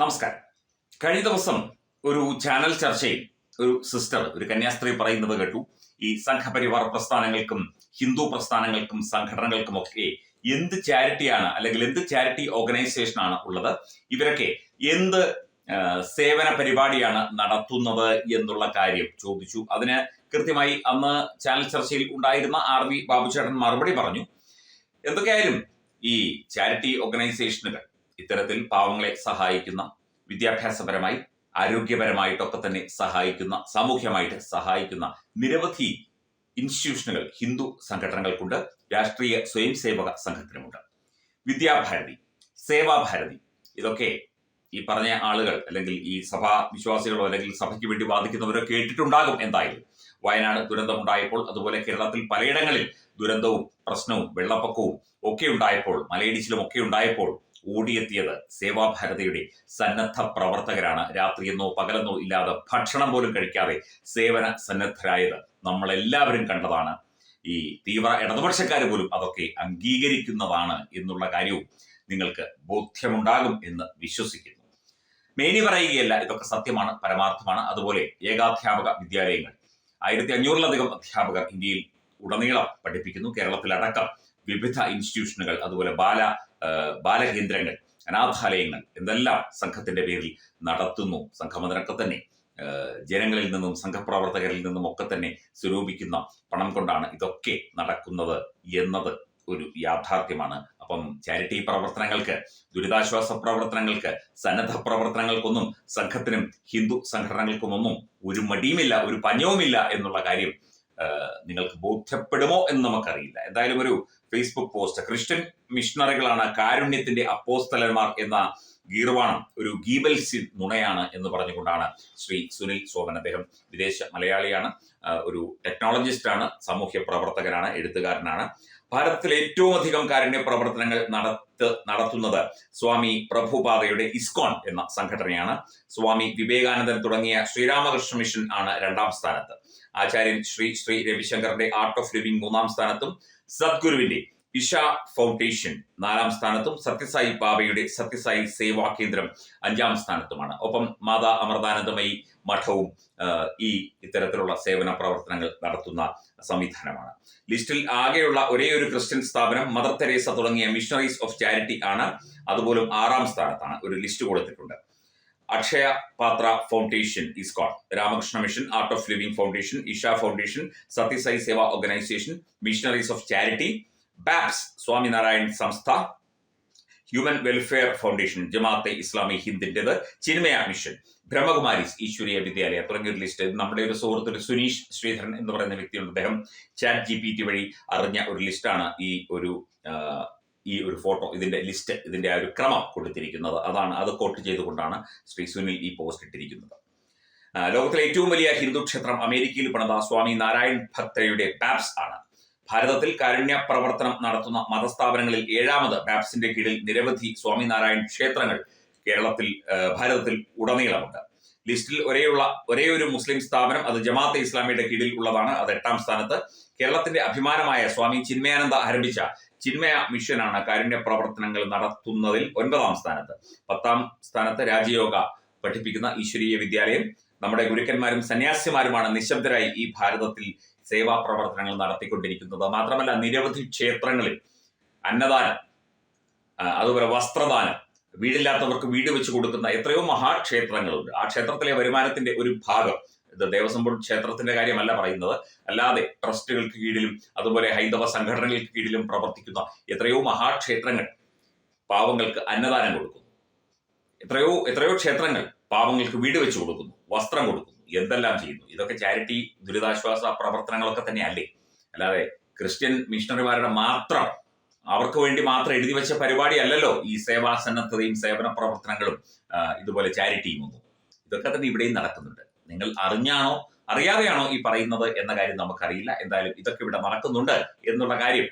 നമസ്കാരം. കഴിഞ്ഞ ദിവസം ഒരു ചാനൽ ചർച്ചയിൽ ഒരു സിസ്റ്റർ ഒരു കന്യാസ്ത്രീ പറയുന്നത് കേട്ടു. ഈ സംഘപരിവാർ പ്രസ്ഥാനങ്ങൾക്കും ഹിന്ദു പ്രസ്ഥാനങ്ങൾക്കും സംഘടനകൾക്കും ഒക്കെ എന്ത് ചാരിറ്റിയാണ് അല്ലെങ്കിൽ എന്ത് ചാരിറ്റി ഓർഗനൈസേഷൻ ആണ് ഉള്ളത്? ഇവരൊക്കെ എന്ത് സേവന പരിപാടിയാണ് നടത്തുന്നത് എന്നുള്ള കാര്യം ചോദിച്ചു. അതിന് കൃത്യമായി അന്ന് ചാനൽ ചർച്ചയിൽ ഉണ്ടായിരുന്ന ആർ വി ബാബുചേട്ടൻ മറുപടി പറഞ്ഞു. എന്തൊക്കെയായാലും ഈ ചാരിറ്റി ഓർഗനൈസേഷനുകൾ ഇത്തരത്തിൽ പാവങ്ങളെ സഹായിക്കുന്ന വിദ്യാഭ്യാസപരമായി ആരോഗ്യപരമായിട്ടൊക്കെ തന്നെ സഹായിക്കുന്ന സാമൂഹ്യമായിട്ട് സഹായിക്കുന്ന നിരവധി ഇൻസ്റ്റിറ്റ്യൂഷനുകൾ ഹിന്ദു സംഘടനകൾക്കുണ്ട്. രാഷ്ട്രീയ സ്വയം സേവക സംഘത്തിനുമുണ്ട്. വിദ്യാഭാരതി സേവാഭാരതി ഇതൊക്കെ ഈ പറഞ്ഞ ആളുകൾ അല്ലെങ്കിൽ ഈ സഭാ വിശ്വാസികളോ അല്ലെങ്കിൽ സഭയ്ക്ക് വേണ്ടി വാദിക്കുന്നവരോ കേട്ടിട്ടുണ്ടാകും എന്തായാലും. വയനാട് ദുരന്തമുണ്ടായപ്പോൾ അതുപോലെ കേരളത്തിൽ പലയിടങ്ങളിൽ ദുരന്തവും പ്രശ്നവും വെള്ളപ്പൊക്കവും ഒക്കെ ഉണ്ടായപ്പോൾ മലയിടിച്ചിലും ഒക്കെ ഉണ്ടായപ്പോൾ ഓടിയെത്തിയത് സേവാഭാരതിയുടെ സന്നദ്ധ പ്രവർത്തകരാണ്. രാത്രിയെന്നോ പകലെന്നോ ഇല്ലാതെ ഭക്ഷണം പോലും കഴിക്കാതെ സേവന സന്നദ്ധരായത് നമ്മളെല്ലാവരും കണ്ടതാണ്. ഈ തീവ്ര ഇടതുപക്ഷക്കാർ പോലും അതൊക്കെ അംഗീകരിക്കുന്നതാണ് എന്നുള്ള കാര്യവും നിങ്ങൾക്ക് ബോധ്യമുണ്ടാകും എന്ന് വിശ്വസിക്കുന്നു. മേനി പറയുകയല്ല ഇതൊക്കെ സത്യമാണ് പരമാർത്ഥമാണ്. അതുപോലെ ഏകാധ്യാപക വിദ്യാലയങ്ങൾ. ആയിരത്തി അഞ്ഞൂറിലധികം അധ്യാപകർ ഇന്ത്യയിൽ ഉടനീളം പഠിപ്പിക്കുന്നു. കേരളത്തിലടക്കം വിവിധ ഇൻസ്റ്റിറ്റ്യൂഷനുകൾ അതുപോലെ ബാല ബാലകേന്ദ്രങ്ങൾ അനാഥാലയങ്ങൾ എന്തെല്ലാം സംഘത്തിന്റെ പേരിൽ നടത്തുന്നു സംഘമതിനൊക്കെ തന്നെ ജനങ്ങളിൽ നിന്നും സംഘപ്രവർത്തകരിൽ നിന്നും ഒക്കെ തന്നെ സ്വരൂപിക്കുന്ന പണം കൊണ്ടാണ് ഇതൊക്കെ നടക്കുന്നത് എന്നത് ഒരു യാഥാർത്ഥ്യമാണ്. അപ്പം ചാരിറ്റി പ്രവർത്തനങ്ങൾക്ക് ദുരിതാശ്വാസ പ്രവർത്തനങ്ങൾക്ക് സന്നദ്ധ പ്രവർത്തനങ്ങൾക്കൊന്നും സംഘത്തിനും ഹിന്ദു സംഘടനകൾക്കുമൊന്നും ഒരു മടിയുമില്ല ഒരു പഞ്ഞവുമില്ല എന്നുള്ള കാര്യം നിങ്ങൾക്ക് ബോധ്യപ്പെടുമോ എന്ന് നമുക്കറിയില്ല. എന്തായാലും ഒരു ഫേസ്ബുക്ക് പോസ്റ്റ് ക്രിസ്ത്യൻ മിഷണറികളാണ് കാരുണ്യത്തിന്റെ അപ്പോസ്തലന്മാർ എന്ന ഗീർവാണം ഒരു ഗീബൽ സി നുണയാണ് എന്ന് പറഞ്ഞുകൊണ്ടാണ് ശ്രീ സുനിൽ സോമൻ. അദ്ദേഹം വിദേശ മലയാളിയാണ് ഒരു ടെക്നോളജിസ്റ്റാണ് സാമൂഹ്യ പ്രവർത്തകനാണ് എഴുത്തുകാരനാണ്. ഭാരതത്തിൽ ഏറ്റവും അധികം കാരുണ്യ പ്രവർത്തനങ്ങൾ നടത്ത് നടത്തുന്നത് സ്വാമി പ്രഭുപാതയുടെ ഇസ്കോൺ എന്ന സംഘടനയാണ്. സ്വാമി വിവേകാനന്ദൻ തുടങ്ങിയ ശ്രീരാമകൃഷ്ണ മിഷൻ ആണ് രണ്ടാം സ്ഥാനത്ത്. ആചാര്യൻ ശ്രീ ശ്രീ രവിശങ്കറിന്റെ ആർട്ട് ഓഫ് ലിവിംഗ് മൂന്നാം സ്ഥാനത്തും സദ്ഗുരുവിന്റെ ഇഷ ഫൗണ്ടേഷൻ നാലാം സ്ഥാനത്തും സത്യസായി ബാബയുടെ സത്യസായി സേവാ കേന്ദ്രം അഞ്ചാം സ്ഥാനത്തുമാണ്. ഒപ്പം മാതാ അമൃതാനന്ദമയി മഠവും ഈ ഇത്തരത്തിലുള്ള സേവന പ്രവർത്തനങ്ങൾ നടത്തുന്ന സംവിധാനമാണ്. ലിസ്റ്റിൽ ആകെയുള്ള ഒരേ ഒരു ക്രിസ്ത്യൻ സ്ഥാപനം മദർ തെരേസ തുടങ്ങിയ മിഷണറീസ് ഓഫ് ചാരിറ്റി ആണ്. അതുപോലും ആറാം സ്ഥാനത്താണ്. ഒരു ലിസ്റ്റ് കൊടുത്തിട്ടുണ്ട്. Akshaya Patra Foundation ISKCON Ramakrishna Mission Art of Living Foundation Isha Foundation Sathya Sai Seva Organisation Missionaries of Charity BAPS Swaminarayan Sanstha Human Welfare Foundation Jamaat-e Islami ഹിന്ദിന്റെത് Chinmaya mission Brahmakumaris Ishwariya Vidyalaya തുടങ്ങിയ list നമ്മുടെ ഒരു സുഹൃത്ത് ഒരു സുനീഷ് ശ്രീധരൻ എന്ന് പറയുന്ന വ്യക്തിയുണ്ട്. അദ്ദേഹം ചാറ്റ് ജി പി ടി വഴി അറിഞ്ഞ ഒരു ലിസ്റ്റാണ് ഈ ഒരു ഈ ഒരു ഫോട്ടോ ഇതിന്റെ ലിസ്റ്റ് ഇതിന്റെ ആ ഒരു ക്രമം കൊടുത്തിരിക്കുന്നത്. അതാണ് അത് കോട്ട് ചെയ്തുകൊണ്ടാണ് ശ്രീ സുനിൽ ഈ പോസ്റ്റ് ഇട്ടിരിക്കുന്നത്. ലോകത്തിലെ ഏറ്റവും വലിയ ഹിന്ദു ക്ഷേത്രം അമേരിക്കയിൽ പണിത സ്വാമി നാരായൺ ഭക്തയുടെ ബാപ്സ് ആണ്. ഭാരതത്തിൽ കാരുണ്യ പ്രവർത്തനം നടത്തുന്ന മതസ്ഥാപനങ്ങളിൽ ഏഴാമത് ബാപ്സിന്റെ കീഴിൽ നിരവധി സ്വാമിനാരായൺ ക്ഷേത്രങ്ങൾ കേരളത്തിൽ ഭാരതത്തിൽ ഉടനീളമുണ്ട്. ലിസ്റ്റിൽ ഒരേയുള്ള ഒരേ ഒരു മുസ്ലിം സ്ഥാപനം അത് ജമാഅത്തെ ഇസ്ലാമിയുടെ കീഴിൽ ഉള്ളതാണ്. അത് എട്ടാം സ്ഥാനത്ത്. കേരളത്തിന്റെ അഭിമാനമായ സ്വാമി ചിന്മയാനന്ദ ആരംഭിച്ച ചിന്മയ മിഷനാണ് കാരുണ്യ പ്രവർത്തനങ്ങൾ നടത്തുന്നതിൽ ഒൻപതാം സ്ഥാനത്ത്. പത്താം സ്ഥാനത്ത് രാജയോഗ പഠിപ്പിക്കുന്ന ഈശ്വരീയ വിദ്യാലയം. നമ്മുടെ ഗുരുക്കന്മാരും സന്യാസിമാരുമാണ് നിശബ്ദരായി ഈ ഭാരതത്തിൽ സേവാ പ്രവർത്തനങ്ങൾ നടത്തിക്കൊണ്ടിരിക്കുന്നത്. മാത്രമല്ല നിരവധി ക്ഷേത്രങ്ങളിൽ അന്നദാനം അതുപോലെ വസ്ത്രദാനം വീടില്ലാത്തവർക്ക് വീട് വെച്ച് കൊടുക്കുന്ന എത്രയോ മഹാക്ഷേത്രങ്ങളുണ്ട്. ആ ക്ഷേത്രത്തിലെ വരുമാനത്തിന്റെ ഒരു ഭാഗം ഇത് ദേവസ്വം ബോർഡ് ക്ഷേത്രത്തിന്റെ കാര്യമല്ല പറയുന്നത്. അല്ലാതെ ട്രസ്റ്റുകൾക്ക് കീഴിലും അതുപോലെ ഹൈന്ദവ സംഘടനകൾക്ക് കീഴിലും പ്രവർത്തിക്കുന്ന എത്രയോ മഹാക്ഷേത്രങ്ങൾ പാവങ്ങൾക്ക് അന്നദാനം കൊടുക്കുന്നു. എത്രയോ എത്രയോ ക്ഷേത്രങ്ങൾ പാവങ്ങൾക്ക് വീട് വെച്ചു കൊടുക്കുന്നു വസ്ത്രം കൊടുക്കുന്നു എന്തെല്ലാം ചെയ്യുന്നു. ഇതൊക്കെ ചാരിറ്റി ദുരിതാശ്വാസ പ്രവർത്തനങ്ങളൊക്കെ തന്നെ അല്ലേ അല്ലാതെ ക്രിസ്ത്യൻ മിഷണറിമാരുടെ മാത്രം അവർക്ക് വേണ്ടി മാത്രം എഴുതി വെച്ച പരിപാടി അല്ലല്ലോ ഈ സേവാ സന്നദ്ധതയും സേവന പ്രവർത്തനങ്ങളും ഇതുപോലെ ചാരിറ്റിയും ഒന്നും. ഇതൊക്കെ തന്നെ ഇവിടെയും നടക്കുന്നുണ്ട്. നിങ്ങൾ അറിഞ്ഞാണോ അറിയാതെയാണോ ഈ പറയുന്നത് എന്ന കാര്യം നമുക്കറിയില്ല. എന്തായാലും ഇതൊക്കെ ഇവിടെ നടക്കുന്നുണ്ട് എന്നുള്ള കാര്യം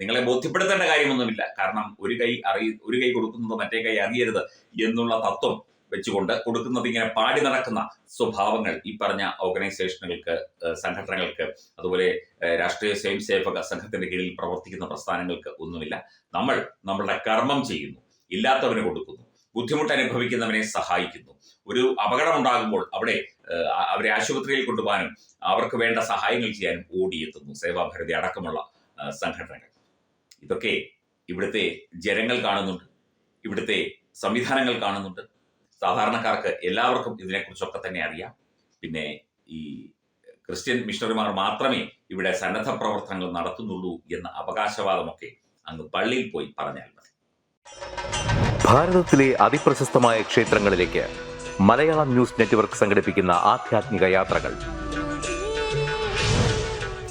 നിങ്ങളെ ബോധ്യപ്പെടുത്തേണ്ട കാര്യമൊന്നുമില്ല. കാരണം ഒരു കൈ അറിയ ഒരു കൈ കൊടുക്കുന്നത് മറ്റേ കൈ അറിയരുത് എന്നുള്ള തത്വം വെച്ചുകൊണ്ട് കൊടുക്കുന്നത് ഇങ്ങനെ പാടി നടക്കുന്ന സ്വഭാവങ്ങൾ ഈ പറഞ്ഞ ഓർഗനൈസേഷനുകൾക്ക് സംഘടനകൾക്ക് അതുപോലെ രാഷ്ട്രീയ സ്വയം സേവക സംഘത്തിന്റെ കീഴിൽ പ്രവർത്തിക്കുന്ന പ്രസ്ഥാനങ്ങൾക്ക് ഒന്നുമില്ല. നമ്മൾ നമ്മളുടെ കർമ്മം ചെയ്യുന്നു. ഇല്ലാത്തവന് കൊടുക്കുന്നു. ബുദ്ധിമുട്ട് അനുഭവിക്കുന്നവനെ സഹായിക്കുന്നു. ഒരു അപകടം ഉണ്ടാകുമ്പോൾ അവിടെ അവരെ ആശുപത്രിയിൽ കൊണ്ടുപോകാനും അവർക്ക് വേണ്ട സഹായങ്ങൾ ചെയ്യാനും ഓടിയെത്തുന്നു സേവാഭാരതി അടക്കമുള്ള സംഘടനകൾ. ഇതൊക്കെ ഇവിടുത്തെ ജനങ്ങൾ കാണുന്നുണ്ട്. ഇവിടുത്തെ സംവിധാനങ്ങൾ കാണുന്നുണ്ട്. സാധാരണക്കാർക്ക് എല്ലാവർക്കും ഇതിനെക്കുറിച്ചൊക്കെ തന്നെ അറിയാം. പിന്നെ ഈ ക്രിസ്ത്യൻ മിഷണറിമാർ മാത്രമേ ഇവിടെ സന്നദ്ധ പ്രവർത്തനങ്ങൾ നടത്തുന്നുള്ളൂ എന്ന അവകാശവാദമൊക്കെ അങ്ങ് പള്ളിയിൽ പോയി പറഞ്ഞാൽ മതി. ഭാരതത്തിലെ അതിപ്രശസ്തമായ ക്ഷേത്രങ്ങളിലേക്ക് മലയാളം ന്യൂസ് നെറ്റ്വർക്ക് സംഘടിപ്പിക്കുന്ന ആധ്യാത്മിക യാത്രകൾ.